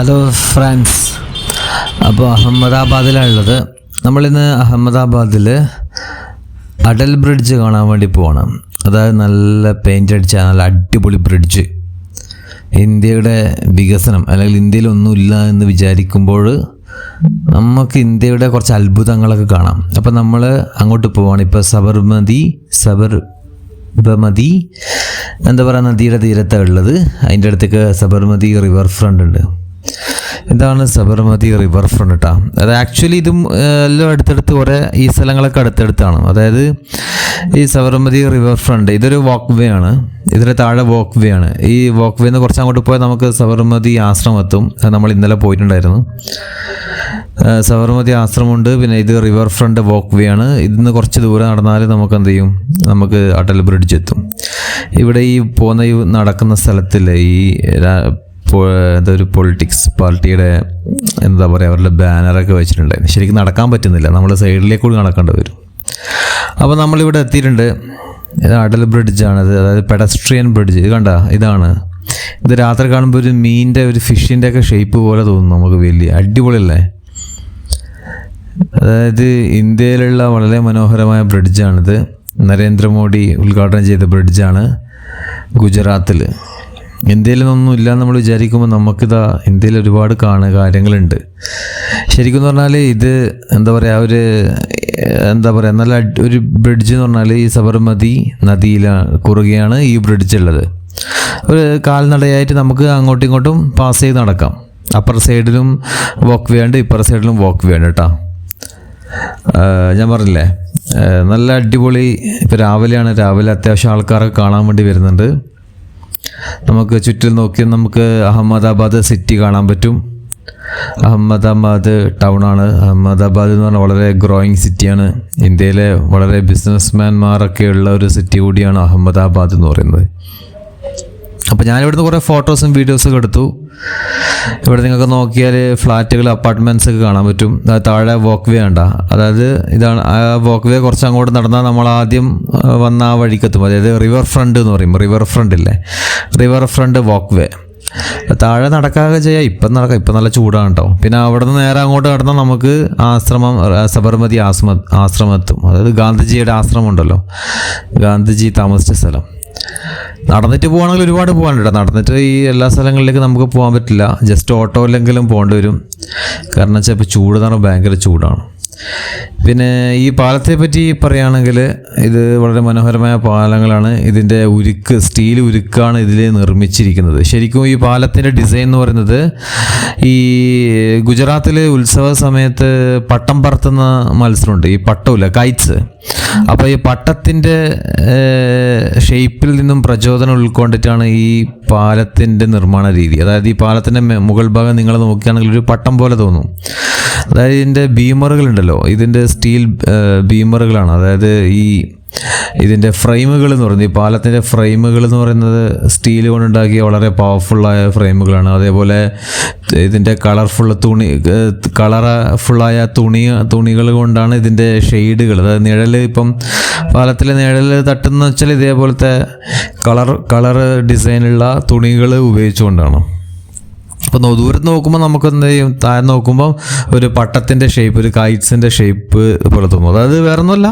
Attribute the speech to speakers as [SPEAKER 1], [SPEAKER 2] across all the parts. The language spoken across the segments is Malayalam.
[SPEAKER 1] ഹലോ ഫ്രാൻസ് അപ്പോൾ അഹമ്മദാബാദിലാണുള്ളത്. നമ്മളിന്ന് അഹമ്മദാബാദിൽ അടൽ ബ്രിഡ്ജ് കാണാൻ വേണ്ടി പോകണം അതായത് നല്ല പെയിന്റ് അടിച്ച നല്ല അടിപൊളി ബ്രിഡ്ജ് ഇന്ത്യയുടെ വികസനം അല്ലെങ്കിൽ ഇന്ത്യയിൽ ഒന്നുമില്ല എന്ന് വിചാരിക്കുമ്പോൾ നമുക്ക് ഇന്ത്യയുടെ കുറച്ച് അത്ഭുതങ്ങളൊക്കെ കാണാം. അപ്പം നമ്മൾ അങ്ങോട്ട് പോവാണ്. ഇപ്പോൾ സബർമതി സബർ ബമതി എന്താ പറയുക നദിയുടെ തീരത്താണ് ഉള്ളത്. അതിന്റെ അടുത്തേക്ക് സബർമതി റിവർ ഫ്രണ്ട് ഉണ്ട്. ഇതാണ് സബർമതി റിവർ ഫ്രണ്ട് കേട്ടോ അത് ആക്ച്വലി ഇതും എല്ലാം അടുത്തടുത്ത് കുറേ ഈ സ്ഥലങ്ങളൊക്കെ അടുത്തടുത്താണ്. അതായത് ഈ സബർമതി റിവർ ഫ്രണ്ട് ഇതൊരു വാക്ക് വേ ആണ്. ഇതിന് താഴെ വാക്ക് വേ ആണ്. ഈ വാക്ക് വേന്ന് കുറച്ച് അങ്ങോട്ട് പോയാൽ നമുക്ക് സബർമതി ആശ്രമത്തും നമ്മൾ ഇന്നലെ പോയിട്ടുണ്ടായിരുന്നു. സബർമതി ആശ്രമമുണ്ട് പിന്നെ ഇത് റിവർ ഫ്രണ്ട് വാക്ക് വേ ആണ്. ഇതിന്ന് കുറച്ച് ദൂരം നടന്നാൽ നമുക്ക് എന്ത് ചെയ്യും? നമുക്ക് അടൽ ബ്രിഡ്ജ് എത്തും. ഇവിടെ ഈ പോകുന്ന ഈ നടക്കുന്ന സ്ഥലത്തിൽ ഈ ഇതൊരു പൊളിറ്റിക്സ് പാർട്ടിയുടെ എന്താ പറയുക അവരുടെ ബാനറൊക്കെ വെച്ചിട്ടുണ്ടായിരുന്നു. ശരിക്കും നടക്കാൻ പറ്റുന്നില്ല. നമ്മൾ സൈഡിലേക്ക് കൂടി നടക്കേണ്ടി വരും. അപ്പോൾ നമ്മളിവിടെ എത്തിയിട്ടുണ്ട്. ഇത് അടൽ ബ്രിഡ്ജാണിത് അതായത് പെഡസ്ട്രിയൻ ബ്രിഡ്ജ് ഇത് കണ്ട? ഇതാണ്. ഇത് രാത്രി കാണുമ്പോൾ ഒരു മീനിന്റെ ഒരു ഫിഷിന്റെ ഒക്കെ ഷേപ്പ് പോലെ തോന്നുന്നു നമുക്ക് വലിയ. അടിപൊളിയല്ലേ? അതായത് ഇന്ത്യയിലുള്ള വളരെ മനോഹരമായ ബ്രിഡ്ജാണിത് നരേന്ദ്രമോദി ഉദ്ഘാടനം ചെയ്ത ബ്രിഡ്ജാണ് ഗുജറാത്തിൽ ഇന്ത്യയിൽ നിന്നൊന്നും ഇല്ല നമ്മൾ വിചാരിക്കുമ്പോൾ നമുക്കിതാ ഇന്ത്യയിൽ ഒരുപാട് കാണുക കാര്യങ്ങളുണ്ട്. ശരിക്കും പറഞ്ഞാൽ ഇത് എന്താ പറയുക ഒരു എന്താ പറയുക നല്ല ഒരു ബ്രിഡ്ജ് എന്ന് പറഞ്ഞാൽ ഈ സബർമതി നദിയിലാണ് കുറുകെയാണ് ഈ ബ്രിഡ്ജ് ഉള്ളത്. ഒരു കാൽനടയായിട്ട് നമുക്ക് അങ്ങോട്ടും ഇങ്ങോട്ടും പാസ് ചെയ്ത് നടക്കാം. അപ്പർ സൈഡിലും വോക്ക് വേ ഉണ്ട് ഇപ്പർ സൈഡിലും വോക്ക് വേ ഉണ്ട് കേട്ടോ ഞാൻ പറഞ്ഞില്ലേ നല്ല അടിപൊളി ഇപ്പോൾ രാവിലെയാണ് രാവിലെ അത്യാവശ്യം ആൾക്കാരൊക്കെ കാണാൻ വേണ്ടി വരുന്നുണ്ട്. നമുക്ക് ചുറ്റും നോക്കി നമുക്ക് അഹമ്മദാബാദ് സിറ്റി കാണാൻ പറ്റും. അഹമ്മദാബാദ് ടൗൺ ആണ്. അഹമ്മദാബാദ് എന്ന് പറഞ്ഞാൽ വളരെ ഗ്രോയിങ് സിറ്റിയാണ് ഇന്ത്യയിലെ വളരെ ബിസിനസ്മാൻമാരൊക്കെ ഉള്ള ഒരു സിറ്റി കൂടിയാണ് അഹമ്മദാബാദ് എന്ന് പറയുന്നത്. അപ്പോൾ ഞാൻ ഞാനിവിടുന്ന് കുറേ ഫോട്ടോസും വീഡിയോസൊക്കെ എടുത്തു. ഇവിടെ നിങ്ങൾക്ക് നോക്കിയാൽ ഫ്ലാറ്റുകൾ അപ്പാർട്ട്മെന്റ്സ് ഒക്കെ കാണാൻ പറ്റും. താഴെ വോക്ക് വേ ഉണ്ട അതായത് ഇതാണ് ആ വോക്ക് വേ കുറച്ച് അങ്ങോട്ട് നടന്നാൽ നമ്മൾ ആദ്യം വന്ന ആ വഴിക്കെത്തും. അതായത് റിവർ ഫ്രണ്ട് എന്ന് പറയും. റിവർ ഫ്രണ്ട് ഇല്ലേ? റിവർ ഫ്രണ്ട് വോക്ക് വേ താഴെ നടക്കാതെ ചെയ്യാം. ഇപ്പം നടക്കാം. ഇപ്പം നല്ല ചൂടാണ് കേട്ടോ. പിന്നെ അവിടെ നിന്ന് നേരെ അങ്ങോട്ട് നടന്നാൽ നമുക്ക് ആശ്രമം സബർമതി ആശ്രമ ആശ്രമത്തും അതായത് ഗാന്ധിജിയുടെ ആശ്രമം ഉണ്ടല്ലോ. ഗാന്ധിജി താമസിച്ച സ്ഥലം. നടന്നിട്ട് പോകണമെങ്കിൽ ഒരുപാട് പോകാനുണ്ട് നടന്നിട്ട് ഈ എല്ലാ സ്ഥലങ്ങളിലേക്ക് നമുക്ക് പോകാൻ പറ്റില്ല. ജസ്റ്റ് ഓട്ടോയിലെങ്കിലും പോകേണ്ടി വരും. കാരണം വെച്ചാൽ ഇപ്പോൾ ചൂട് എന്ന് പറഞ്ഞാൽ ഭയങ്കര ചൂടാണ്. പിന്നെ ഈ പാലത്തെ പറ്റി പറയുകയാണെങ്കിൽ ഇത് വളരെ മനോഹരമായ പാലങ്ങളാണ്. ഇതിന്റെ ഉരുക്ക് സ്റ്റീൽ ഉരുക്കാണ് ഇതിൽ നിർമ്മിച്ചിരിക്കുന്നത്. ശരിക്കും ഈ പാലത്തിന്റെ ഡിസൈൻ എന്ന് പറയുന്നത് ഈ ഗുജറാത്തിൽ ഉത്സവ സമയത്ത് പട്ടം പറത്തുന്ന മത്സരമുണ്ട്. ഈ പട്ടമില്ല കൈറ്റ്സ് അപ്പോൾ ഈ പട്ടത്തിന്റെ ഷേപ്പിൽ നിന്നും പ്രചോദനം ഉൾക്കൊണ്ടിട്ടാണ് ഈ പാലത്തിന്റെ നിർമ്മാണ രീതി. അതായത് ഈ പാലത്തിന്റെ മുകൾ ഭാഗം നിങ്ങൾ നോക്കുകയാണെങ്കിൽ ഒരു പട്ടം പോലെ തോന്നും. അതായത് ഇതിന്റെ ബീമറുകളുണ്ടല്ലോ. ഇതിന്റെ സ്റ്റീൽ ബീമറുകളാണ്. അതായത് ഈ ഇതിന്റെ ഫ്രെയിമുകൾ എന്ന് പറയുന്നത് ഈ പാലത്തിന്റെ ഫ്രെയിമുകൾ എന്ന് പറയുന്നത് സ്റ്റീൽ കൊണ്ടുണ്ടാക്കിയ വളരെ പവർഫുള്ളായ ഫ്രെയിമുകളാണ്. അതേപോലെ ഇതിന്റെ കളർഫുൾ തുണി കളർഫുള്ളായ തുണി തുണികൾ കൊണ്ടാണ് ഇതിന്റെ ഷെയ്ഡുകൾ അതായത് നിഴൽ ഇപ്പം പാലത്തിലെ നിഴൽ തട്ടുന്ന വെച്ചാൽ ഇതേപോലത്തെ കളർ കളർ ഡിസൈനുള്ള തുണികൾ ഉപയോഗിച്ചുകൊണ്ടാണ്. അപ്പോൾ ദൂരത്ത് നോക്കുമ്പോൾ നമുക്ക് എന്ത് ചെയ്യും? താഴെ നോക്കുമ്പോൾ ഒരു പട്ടത്തിന്റെ ഷേപ്പ് ഒരു കൈറ്റ്സിന്റെ ഷേപ്പ് പോലെ തോന്നും. അതായത് വേറെ ഒന്നുമല്ല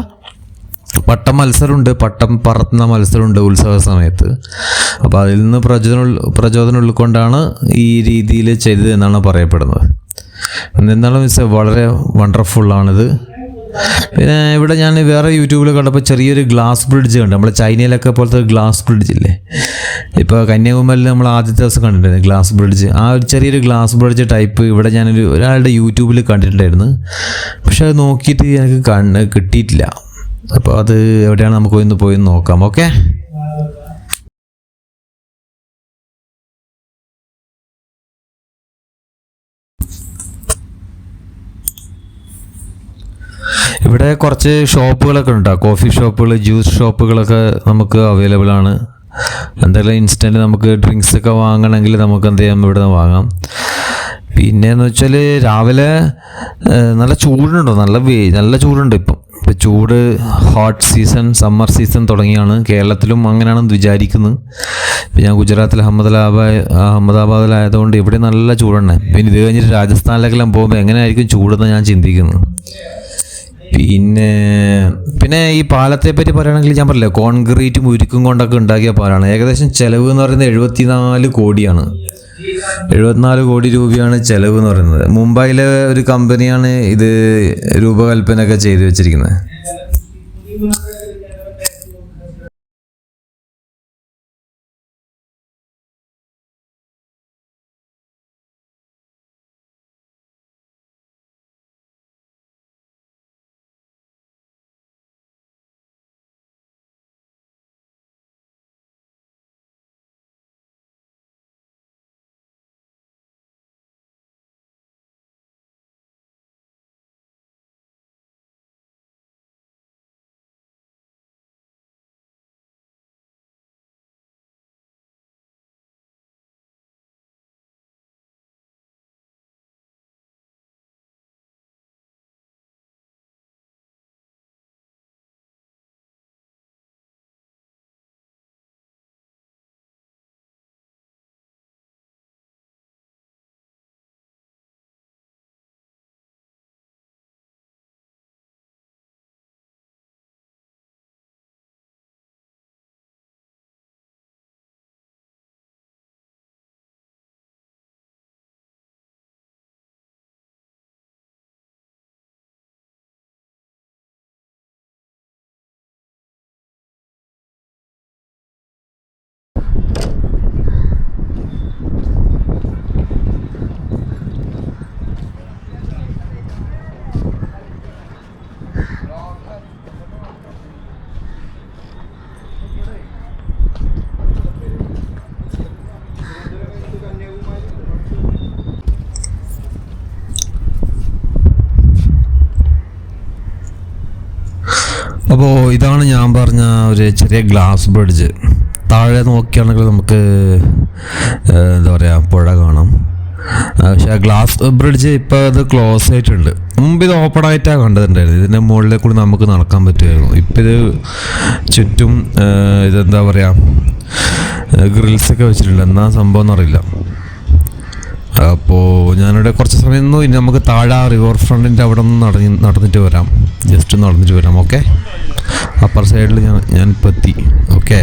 [SPEAKER 1] പട്ടം മത്സരമുണ്ട് പട്ടം പറത്തുന്ന മത്സരമുണ്ട് ഉത്സവ സമയത്ത്. അപ്പോൾ അതിൽ നിന്ന് പ്രചോദനം പ്രചോദനം ഉൾക്കൊണ്ടാണ് ഈ രീതിയിൽ ചെയ്തത് എന്നാണ് പറയപ്പെടുന്നത്. എന്നിരുന്നാലും മിസ് വളരെ വണ്ടർഫുള്ളാണിത് പിന്നെ ഇവിടെ ഞാൻ വേറെ യൂട്യൂബിൽ കണ്ടപ്പോൾ ചെറിയൊരു ഗ്ലാസ് ബ്രിഡ്ജ് കണ്ടു നമ്മൾ ചൈനയിലൊക്കെ പോലത്തെ ഗ്ലാസ് ബ്രിഡ്ജ് ഇല്ലേ? ഇപ്പോൾ കന്യാകുമാരിയിൽ നമ്മൾ ആദ്യത്തെ ദിവസം കണ്ടിട്ടുണ്ടായിരുന്നു ഗ്ലാസ് ബ്രിഡ്ജ്. ആ ഒരു ചെറിയൊരു ഗ്ലാസ് ബ്രിഡ്ജ് ടൈപ്പ് ഇവിടെ ഞാനൊരു ഒരാളുടെ യൂട്യൂബിൽ കണ്ടിട്ടുണ്ടായിരുന്നു. പക്ഷെ അത് നോക്കിയിട്ട് എനിക്ക് കണ്ണ് കിട്ടിയിട്ടില്ല. അപ്പോൾ അത് എവിടെയാണ് നമുക്ക് ഒന്ന് പോയി നോക്കാം ഓക്കെ? ഇവിടെ കുറച്ച് ഷോപ്പുകളൊക്കെ ഉണ്ട്. കോഫി ഷോപ്പുകൾ ജ്യൂസ് ഷോപ്പുകളൊക്കെ നമുക്ക് അവൈലബിൾ ആണ്. എന്തായാലും ഇൻസ്റ്റന്റ് നമുക്ക് ഡ്രിങ്ക്സ് ഒക്കെ വാങ്ങണമെങ്കിൽ നമുക്ക് എന്ത് ചെയ്യാം? ഇവിടെ നിന്ന് വാങ്ങാം. പിന്നെന്ന് വെച്ചാൽ രാവിലെ നല്ല ചൂടുണ്ടോ? നല്ല വേ നല്ല ചൂടുണ്ട് ഇപ്പം. ഇപ്പം ചൂട് ഹോട്ട് സീസൺ സമ്മർ സീസൺ തുടങ്ങിയാണ്. കേരളത്തിലും അങ്ങനെയാണെന്ന് വിചാരിക്കുന്നത് ഇപ്പം ഞാൻ ഗുജറാത്തിൽ അഹമ്മദാബാദ് അഹമ്മദാബാദിലായതുകൊണ്ട് ഇവിടെ നല്ല ചൂടുണ്ട്. പിന്നെ ഇത് കഴിഞ്ഞിട്ട് രാജസ്ഥാനിലേക്കെല്ലാം പോകുമ്പോൾ എങ്ങനെയായിരിക്കും ചൂടെന്ന് ഞാൻ ചിന്തിക്കുന്നത് പിന്നെ പിന്നെ ഈ പാലത്തെ പറ്റി പറയുകയാണെങ്കിൽ ഞാൻ പറയില്ല കോൺക്രീറ്റും ഉരുക്കും കൊണ്ടൊക്കെ ഉണ്ടാക്കിയ പാലാണ്. ഏകദേശം ചിലവ് എന്ന് പറയുന്നത് എഴുപത്തിനാല് കോടിയാണ്. എഴുപത്തിനാല് കോടി രൂപയാണ് ചെലവ് എന്ന് പറയുന്നത്. മുംബൈയിലെ ഒരു കമ്പനിയാണ് ഇത് രൂപകൽപ്പന ഒക്കെ ചെയ്തു വെച്ചിരിക്കുന്നത്. അപ്പോൾ ഇതാണ് ഞാൻ പറഞ്ഞ ഒരു ചെറിയ ഗ്ലാസ് ബ്രിഡ്ജ് താഴെ നോക്കിയാണെങ്കിൽ നമുക്ക് എന്താ പറയുക പുഴ കാണാം. പക്ഷേ ഗ്ലാസ് ബ്രിഡ്ജ് ഇപ്പോൾ അത് ക്ലോസ് ആയിട്ടുണ്ട്. മുമ്പ് ഇത് ഓപ്പൺ ആയിട്ടാണ് കണ്ടതുണ്ടായിരുന്നു ഇതിന്റെ മുകളിലെ കൂടി നമുക്ക് നടക്കാൻ പറ്റുമായിരുന്നു. ഇപ്പം ഇത് ചുറ്റും ഇതെന്താ പറയുക ഗ്രിൽസൊക്കെ വെച്ചിട്ടുണ്ട്. എന്നാ സംഭവം എന്നറിയില്ല. അപ്പോൾ ഞാനിവിടെ കുറച്ച് സമയം നിന്നു. ഇനി നമുക്ക് താഴെ റിവർ ഫ്രണ്ടിന്റെ അവിടെ നിന്ന് നടന്ന് നടന്നിട്ട് വരാം. ജസ്റ്റ് നടന്നിട്ട് വരാം ഓക്കെ അപ്പർ സൈഡിൽ ഞാൻ ഞാനിപ്പോൾ എത്തി ഓക്കെ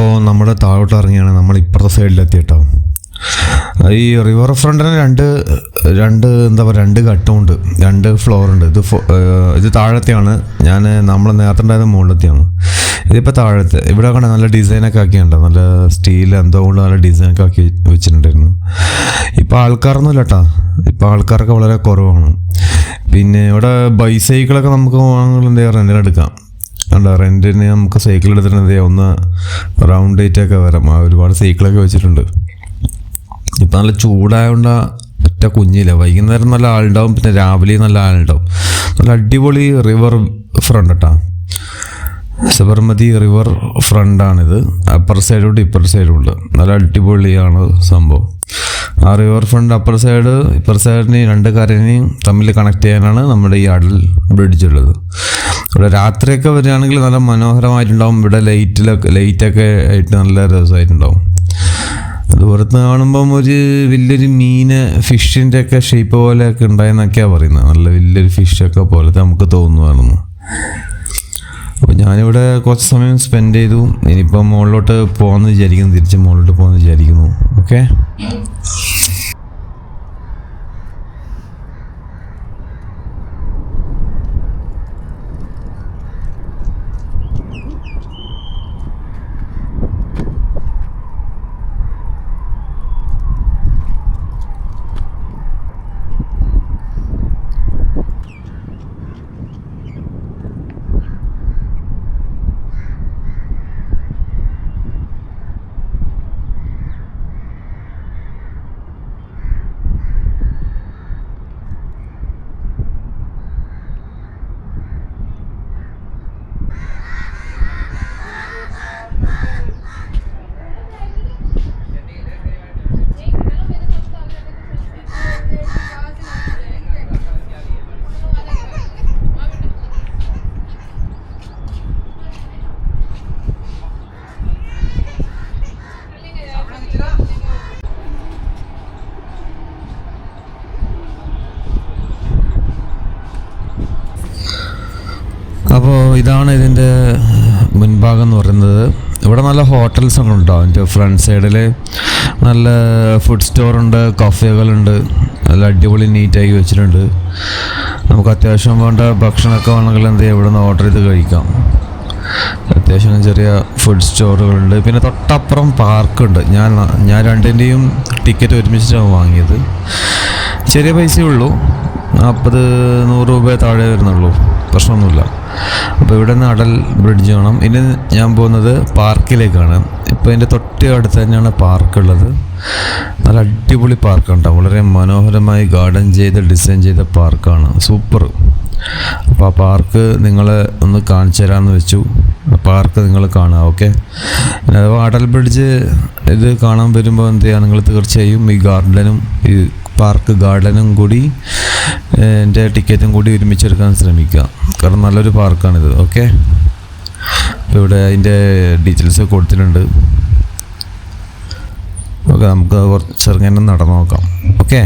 [SPEAKER 1] അപ്പോൾ നമ്മുടെ താഴോട്ട് ഇറങ്ങിയാണ്. നമ്മൾ ഇപ്പുറത്തെ സൈഡിലെത്തിയിട്ടോ ഈ റിവർ ഫ്രണ്ടിന് രണ്ട് രണ്ട് എന്താ പറയുക രണ്ട് ഘട്ടമുണ്ട് രണ്ട് ഫ്ലോർ ഉണ്ട്. ഇത് ഇത് താഴത്തെയാണ്. ഞാൻ നമ്മൾ നേരത്തെ ഉണ്ടായത് മുകളിലത്തെയാണ്. ഇതിപ്പോൾ താഴത്തെ ഇവിടെ കണ്ട നല്ല ഡിസൈനൊക്കെ ആക്കിയുണ്ട് നല്ല സ്റ്റീൽ എന്തോ കൊണ്ട് നല്ല ഡിസൈനൊക്കെ ആക്കി വെച്ചിട്ടുണ്ടായിരുന്നു. ഇപ്പോൾ ആൾക്കാരൊന്നുമില്ല കേട്ടാ ഇപ്പോൾ ആൾക്കാരൊക്കെ വളരെ കുറവാണ്. പിന്നെ ഇവിടെ ബൈസൈക്കിളൊക്കെ നമുക്ക് വാങ്ങുന്നുണ്ടെങ്കിൽ റെന്റിനെടുക്കാം ഉണ്ട് റെന്റിന് നമുക്ക് സൈക്കിൾ എടുത്തിട്ടുണ്ട് ഒന്ന് റൗണ്ട് ഡേറ്റ് ഒക്കെ വരാം. ഒരുപാട് സൈക്കിളൊക്കെ വെച്ചിട്ടുണ്ട്. ഇപ്പം നല്ല ചൂടായതുകൊണ്ട് ഒറ്റ കുഞ്ഞില്ല. വൈകുന്നേരം നല്ല ആളുണ്ടാവും. പിന്നെ രാവിലെ നല്ല ആളുണ്ടാവും. നല്ല അടിപൊളി റിവർ ഫ്രണ്ട് കേട്ടോ സബർമതി റിവർ ഫ്രണ്ടാണിത് അപ്പർ സൈഡുണ്ട് ഇപ്പർ സൈഡുണ്ട് നല്ല അടിപൊളിയാണ് സംഭവം. ആ റിവർ ഫ്രണ്ട് അപ്പർ സൈഡ് ഇപ്പർ സൈഡിനെയും രണ്ട് കരനെയും തമ്മിൽ കണക്ട് ചെയ്യാനാണ് നമ്മുടെ ഈ അടൽ ബ്രിഡ്ജ് ഉള്ളത്. ഇവിടെ രാത്രിയൊക്കെ വരികയാണെങ്കിൽ നല്ല മനോഹരമായിട്ടുണ്ടാവും. ഇവിടെ ലൈറ്റിലൊക്കെ ലൈറ്റൊക്കെ ആയിട്ട് നല്ല രസമായിട്ടുണ്ടാവും. ദൂരത്ത് കാണുമ്പം ഒരു വലിയൊരു മീന് ഫിഷിന്റെ ഒക്കെ ഷേപ്പ് പോലെയൊക്കെ ഉണ്ടായെന്നൊക്കെയാണ് പറയുന്നത്. നല്ല വലിയൊരു ഫിഷൊക്കെ പോലത്തെ നമുക്ക് തോന്നുമായിരുന്നു അപ്പോൾ ഞാനിവിടെ കുറച്ച് സമയം സ്പെൻഡ് ചെയ്തു. ഇനിയിപ്പം മുകളിലോട്ട് പോകാമെന്ന് വിചാരിക്കുന്നു തിരിച്ച് മുകളിലോട്ട് പോകാമെന്ന് വിചാരിക്കുന്നു. ഓക്കെ അപ്പോൾ ഇതാണ് ഇതിന്റെ മുൻഭാഗം എന്ന് പറയുന്നത്. ഇവിടെ നല്ല ഹോട്ടൽസ് ഒക്കെ ഉണ്ടാവും എന്റെ ഫ്രണ്ട് സൈഡിൽ നല്ല ഫുഡ് സ്റ്റോറുണ്ട് കഫേകളുണ്ട് നല്ല അടിപൊളി നീറ്റാക്കി വെച്ചിട്ടുണ്ട്. നമുക്ക് അത്യാവശ്യം വേണ്ട ഭക്ഷണമൊക്കെ വേണമെങ്കിൽ എന്ത് ചെയ്യാം? ഇവിടെ നിന്ന് ഓർഡർ ചെയ്ത് കഴിക്കാം. അത്യാവശ്യം ചെറിയ ഫുഡ് സ്റ്റോറുകളുണ്ട് പിന്നെ തൊട്ടപ്പുറം പാർക്കുണ്ട് ഞാൻ ഞാൻ രണ്ടിന്റെയും ടിക്കറ്റ് ഒരുമിച്ചിട്ടാണ് വാങ്ങിയത്. ചെറിയ പൈസയേ ഉള്ളൂ. നാൽപ്പത് നൂറ് രൂപ താഴെ വരുന്നുള്ളൂ. പ്രശ്നമൊന്നുമില്ല. അപ്പോൾ ഇവിടെ നിന്ന് അടൽ ബ്രിഡ്ജ് വേണം. ഇനി ഞാൻ പോകുന്നത് പാർക്കിലേക്കാണ്. ഇപ്പോൾ എന്റെ തൊട്ട് അടുത്ത് തന്നെയാണ് പാർക്കുള്ളത്. നല്ല അടിപൊളി പാർക്കാണ് കേട്ടോ വളരെ മനോഹരമായി ഗാർഡൻ ചെയ്ത് ഡിസൈൻ ചെയ്ത പാർക്കാണ്. സൂപ്പർ. അപ്പോൾ ആ പാർക്ക് നിങ്ങളെ ഒന്ന് കാണിച്ചു തരാമെന്ന് വെച്ചു. പാർക്ക് നിങ്ങൾ കാണുക ഓക്കെ? അഥവാ അടൽ ബ്രിഡ്ജ് ഇത് കാണാൻ വരുമ്പോൾ എന്ത് ചെയ്യുക നിങ്ങൾ തീർച്ചയായും ഈ ഗാർഡനും ഈ പാർക്ക് ഗാർഡനും കൂടി എന്റെ ടിക്കറ്റും കൂടി ഒരുമിച്ചെടുക്കാൻ ശ്രമിക്കുക. കാരണം നല്ലൊരു പാർക്കാണിത് ഓക്കെ അപ്പോൾ ഇവിടെ അതിന്റെ ഡീറ്റെയിൽസ് കൊടുത്തിട്ടുണ്ട്. ഓക്കെ നമുക്ക് കുറച്ച് ചെറുങ്ങനെ നടന്നു നോക്കാം ഓക്കെ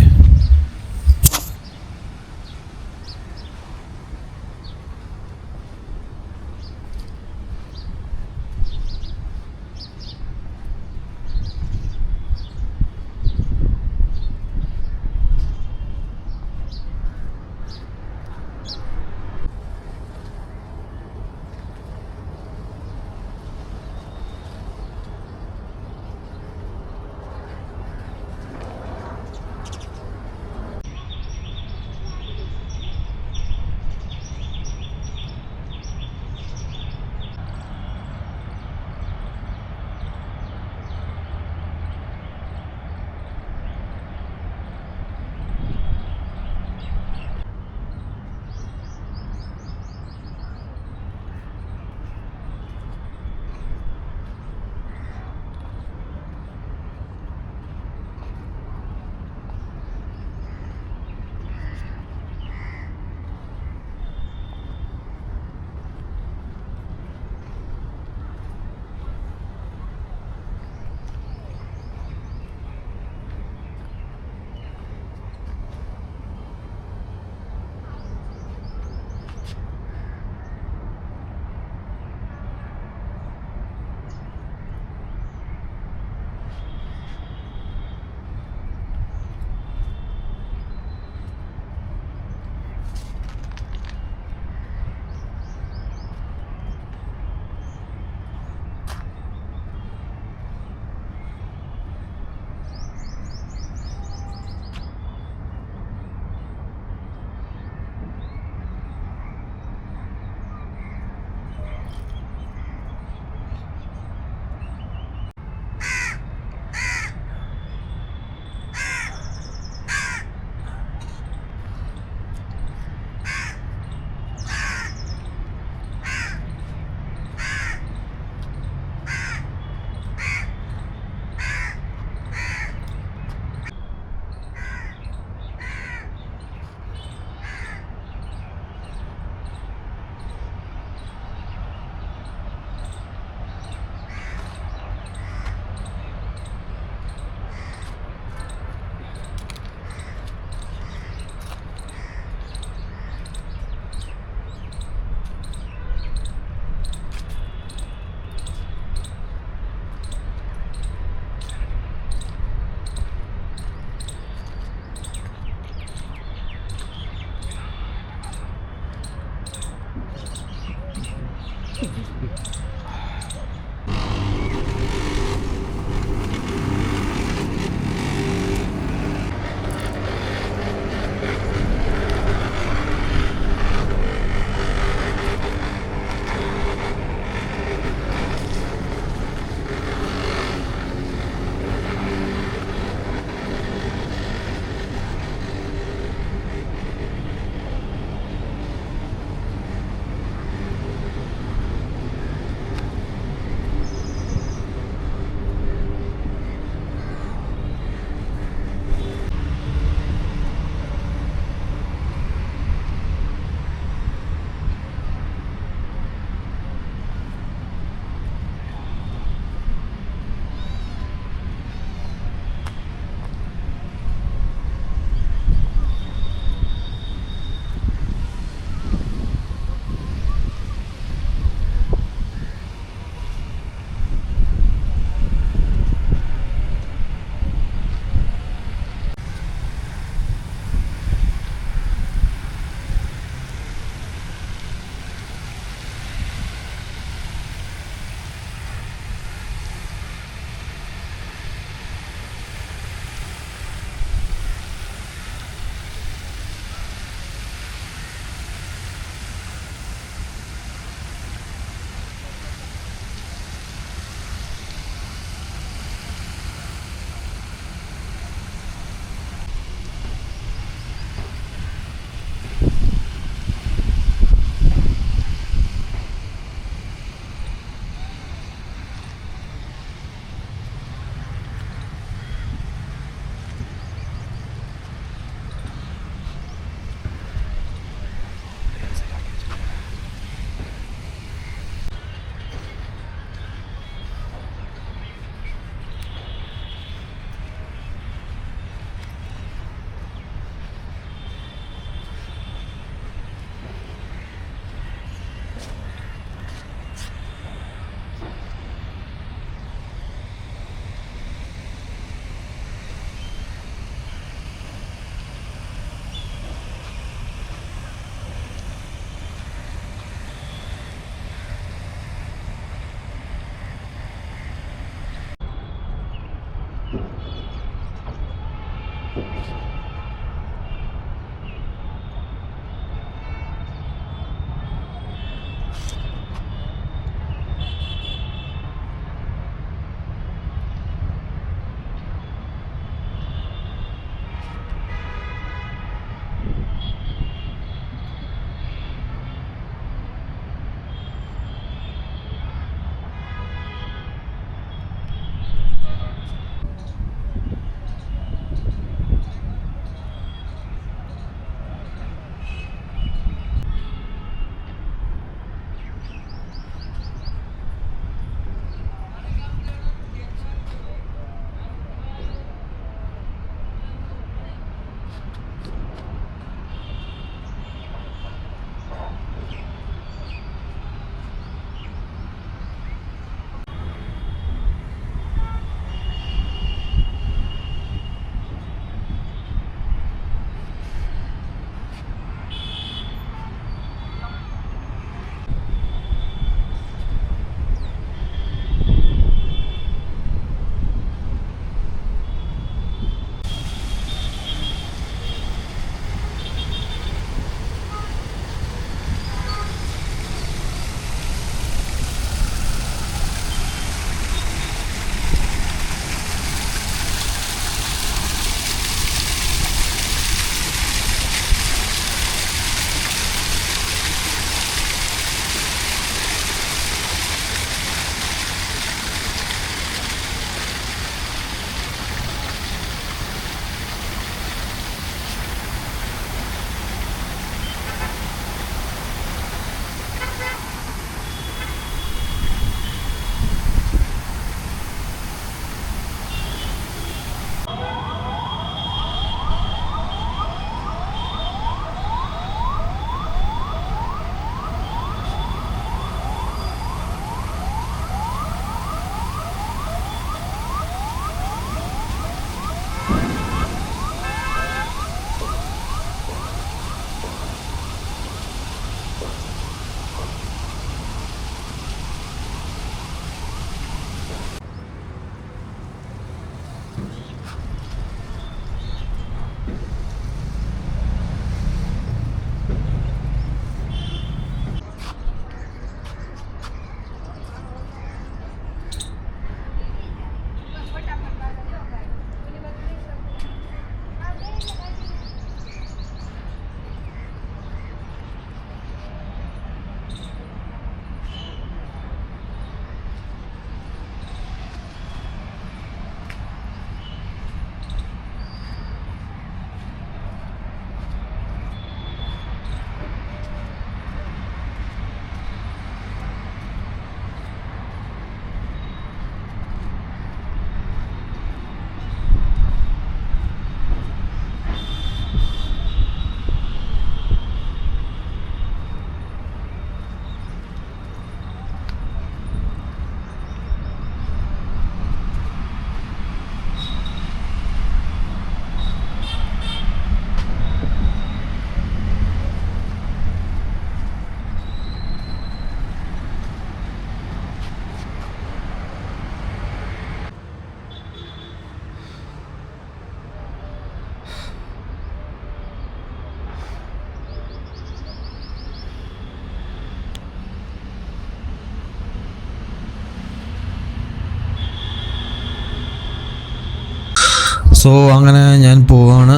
[SPEAKER 1] സോ അങ്ങനെ ഞാൻ പോവാണ്.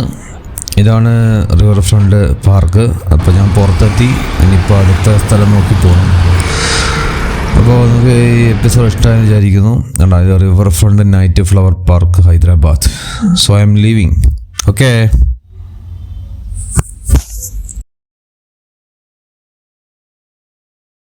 [SPEAKER 1] ഇതാണ് റിവർ ഫ്രണ്ട് പാർക്ക് അപ്പോൾ ഞാൻ പുറത്തെത്തി. ഇനിയിപ്പോൾ അടുത്ത സ്ഥലം നോക്കി പോകണം അപ്പോൾ നമുക്ക് ഈ എപ്പിസോഡ് ഇഷ്ടമായി വിചാരിക്കുന്നു. River front night flower park Hyderabad. So I'm leaving okay